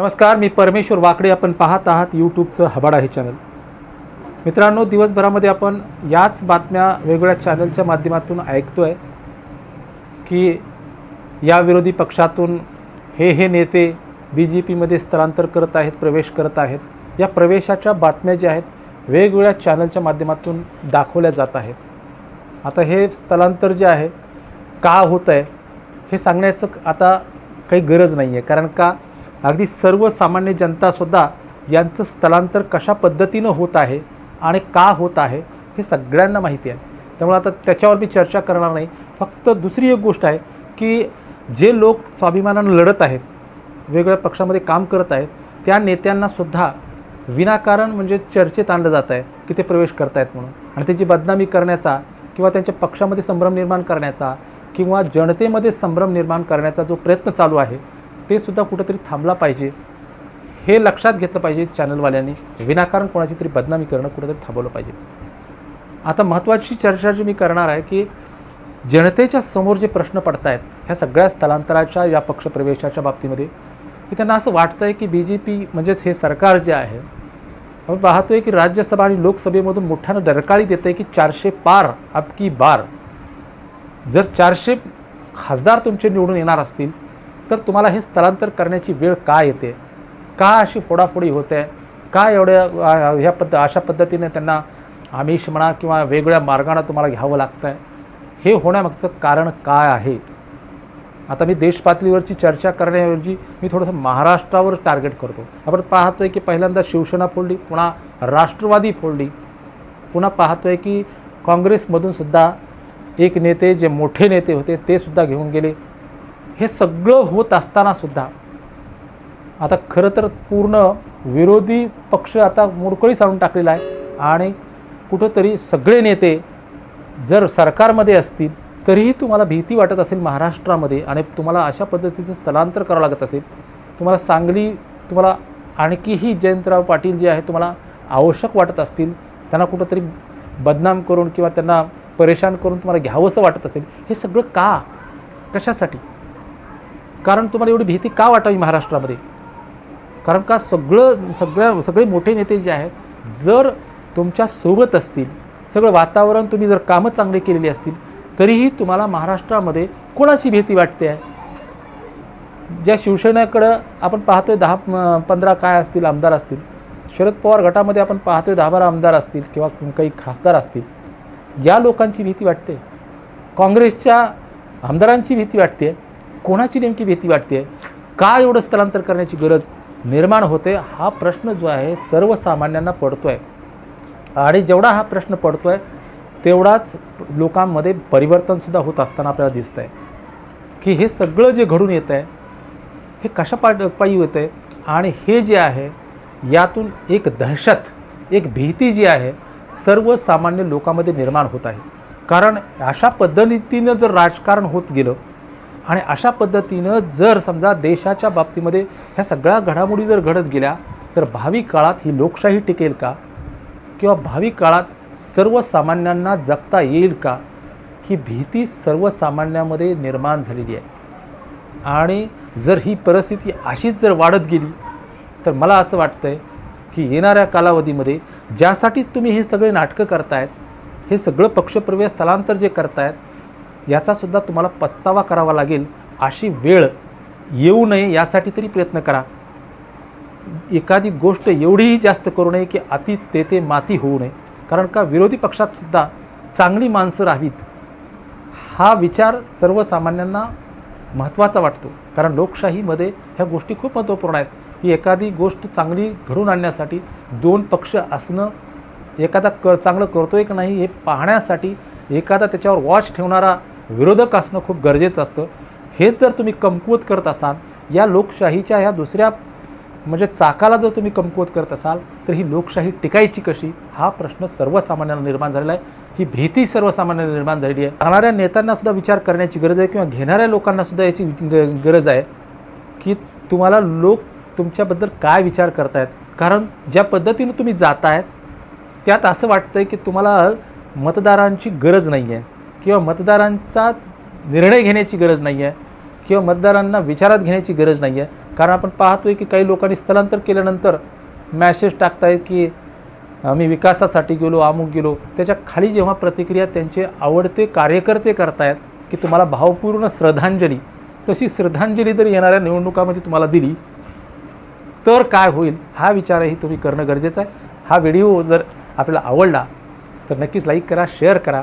नमस्कार मी परमेश्वर वाकडे. आपण पाहत आहात यूट्यूबचं हबाडा हे चॅनल. मित्रांनो दिवसभरामध्ये आपण याच बातम्या वेगवेगळ्या चॅनलच्या माध्यमातून ऐकतो आहे की या विरोधी पक्षातून हे हे नेते बी जे पीमध्ये स्थलांतर करत आहेत प्रवेश करत आहेत. या प्रवेशाच्या बातम्या ज्या आहेत वेगवेगळ्या चॅनलच्या माध्यमातून दाखवल्या जात आहेत. आता हे स्थलांतर जे आहे का होतं आहे हे सांगण्याचं आता काही गरज नाही आहे कारण का? अगदी सर्वसामान्य जनतासुद्धा यांचं स्थलांतर कशा पद्धतीनं होत आहे आणि का होत आहे हे सगळ्यांना माहिती आहे. त्यामुळे आता त्याच्यावर मी चर्चा करणार नाही. फक्त दुसरी एक गोष्ट आहे की जे लोक स्वाभिमानानं लढत आहेत वेगवेगळ्या पक्षामध्ये काम करत आहेत त्या नेत्यांनासुद्धा विनाकारण म्हणजे चर्चेत आणलं जात आहे की ते प्रवेश करतायत म्हणून. आणि त्याची बदनामी करण्याचा किंवा त्यांच्या पक्षामध्ये संभ्रम निर्माण करण्याचा किंवा जनतेमध्ये संभ्रम निर्माण करण्याचा जो प्रयत्न चालू आहे ते सुद्धा कुठंतरी थांबला पाहिजे. हे लक्षात घेतलं पाहिजे चॅनलवाल्यांनी. विनाकारण कोणाची तरी बदनामी करणं कुठंतरी थांबवलं पाहिजे. आता महत्त्वाची चर्चा जी मी करणार आहे की जनतेच्या समोर जे प्रश्न पडत आहेत ह्या सगळ्या स्थलांतराच्या या पक्षप्रवेशाच्या बाबतीमध्ये की त्यांना असं वाटतं आहे की बी जे पी म्हणजेच हे सरकार जे आहे आपण आहे की राज्यसभा आणि लोकसभेमधून मोठ्यानं डरकाळी देत आहे की चारशे पार अब की बार. जर चारशे खासदार तुमचे निवडून येणार असतील तर तुम्हाला हे स्थलांतर करण्याची वेळ का येते? का अशी फोडाफोडी होते? का एवढ्या ह्या पद्ध अशा पद्धतीने त्यांना आमिष म्हणा किंवा वेगवेगळ्या मार्गानं तुम्हाला घ्यावं लागतं आहे हे होण्यामागचं कारण काय आहे? आता मी देशपातळीवरची चर्चा करण्याऐवजी मी थोडंसं महाराष्ट्रावर टार्गेट करतो. आपण पाहतोय की पहिल्यांदा शिवसेना फोडली पुन्हा राष्ट्रवादी फोडली. पुन्हा पाहतोय की काँग्रेसमधून सुद्धा एक नेते जे मोठे नेते होते ते सुद्धा घेऊन गेले. हे सगळं होत असतानासुद्धा आता खरं तर पूर्ण विरोधी पक्ष आता मोडकळी आणून टाकलेला आहे आणि कुठंतरी सगळे नेते जर सरकारमध्ये असतील तरीही तुम्हाला भीती वाटत असेल महाराष्ट्रामध्ये आणि तुम्हाला अशा पद्धतीचं स्थलांतर करावं लागत असेल तुम्हाला सांगली तुम्हाला आणखीही जयंतराव पाटील जे आहे तुम्हाला आवश्यक वाटत असतील त्यांना कुठंतरी बदनाम करून किंवा त्यांना परेशान करून तुम्हाला घ्यावंसं वाटत असेल हे सगळं का? कशासाठी? कारण तुम्हाला एवढी भीती का वाटावी महाराष्ट्रामध्ये? कारण का सगळं सगळ्या सगळे मोठे नेते जे आहेत जर तुमच्यासोबत असतील सगळं वातावरण तुम्ही जर कामं चांगली केलेली असतील तरीही तुम्हाला महाराष्ट्रामध्ये कोणाची भीती वाटते आहे? ज्या शिवसेनेकडं आपण पाहतोय दहा पंधरा काय असतील आमदार असतील शरद पवार गटामध्ये आपण पाहतोय दहा बारा आमदार असतील किंवा काही खासदार असतील या लोकांची भीती वाटते. काँग्रेसच्या आमदारांची भीती वाटते. कोणाची नेमकी भीती वाटते? का एवढं स्थलांतर करण्याची गरज निर्माण होते? हा प्रश्न जो आहे सर्वसामान्यांना पडतो आहे आणि जेवढा हा प्रश्न पडतो आहे तेवढाच लोकांमध्ये परिवर्तनसुद्धा होत असताना आपल्याला दिसतं आहे की हे सगळं जे घडून येतं आहे हे कशा पा पायी होतं आहे आणि हे जे आहे यातून एक दहशत एक भीती जी आहे सर्वसामान्य लोकांमध्ये निर्माण होत आहे. कारण अशा पद्धतीनं जर राजकारण होत गेलं आणि अशा पद्धतीनं जर समजा देशाच्या बाबतीमध्ये ह्या सगळ्या घडामोडी जर घडत गेल्या तर भावी काळात ही लोकशाही टिकेल का? किंवा भावी काळात सर्वसामान्यांना जगता येईल का? ही भीती सर्वसामान्यामध्ये निर्माण झालेली आहे. आणि जर ही परिस्थिती अशीच जर वाढत गेली तर मला असं वाटतं आहे की येणाऱ्या कालावधीमध्ये ज्यासाठी तुम्ही हे सगळे नाटकं करतायत हे सगळं पक्षप्रवेश स्थलांतर जे करतायत याचासुद्धा तुम्हाला पस्तावा करावा लागेल अशी वेळ येऊ नये यासाठी तरी प्रयत्न करा. एखादी गोष्ट एवढीही जास्त करू नये की अति तेथे माती होऊ नये. कारण का विरोधी पक्षातसुद्धा चांगली माणसं राहावीत. हा विचार सर्वसामान्यांना महत्त्वाचा वाटतो. कारण लोकशाहीमध्ये ह्या गोष्टी खूप महत्त्वपूर्ण आहेत. की एखादी गोष्ट चांगली घडून आणण्यासाठी दोन पक्ष असणं एखादा क चांगलं करतोय की नाही हे पाहण्यासाठी एखादा त्याच्यावर वॉच ठेवणारा विरोधक असणं खूप गरजेचं असतं. हेच जर तुम्ही कमकुवत करत असाल या लोकशाहीच्या ह्या दुसऱ्या म्हणजे चाकाला जर तुम्ही कमकुवत करत असाल तर ही लोकशाही टिकायची कशी? हा प्रश्न सर्वसामान्यांना निर्माण झालेला आहे. ही भीती सर्वसामान्यांना निर्माण झालेली आहे. राहणाऱ्या नेत्यांना सुद्धा विचार करण्याची गरज आहे किंवा घेणाऱ्या लोकांना सुद्धा याची गरज आहे की तुम्हाला लोक तुमच्याबद्दल काय विचार करतायत? कारण ज्या पद्धतीनं तुम्ही जातायत त्यात असं वाटतं आहे की तुम्हाला मतदारांची गरज नाही आहे किंवा मतदारांचा निर्णय घेण्याची गरज नाही आहे किंवा मतदारांना विचारात घेण्याची गरज नाही आहे कारण आपण पाहतो आहे की काही लोकांनी स्थलांतर केल्यानंतर मॅसेज टाकतायत की आम्ही विकासासाठी गेलो अमुक गेलो. त्याच्याखाली जेव्हा प्रतिक्रिया त्यांचे आवडते कार्यकर्ते करतायत की तुम्हाला भावपूर्ण श्रद्धांजली तशी श्रद्धांजली जर येणाऱ्या निवडणुकामध्ये तुम्हाला दिली तर काय होईल? हा विचारही तुम्ही करणं गरजेचं आहे. हा व्हिडिओ जर आपल्याला आवडला तर नक्कीच लाईक करा शेअर करा.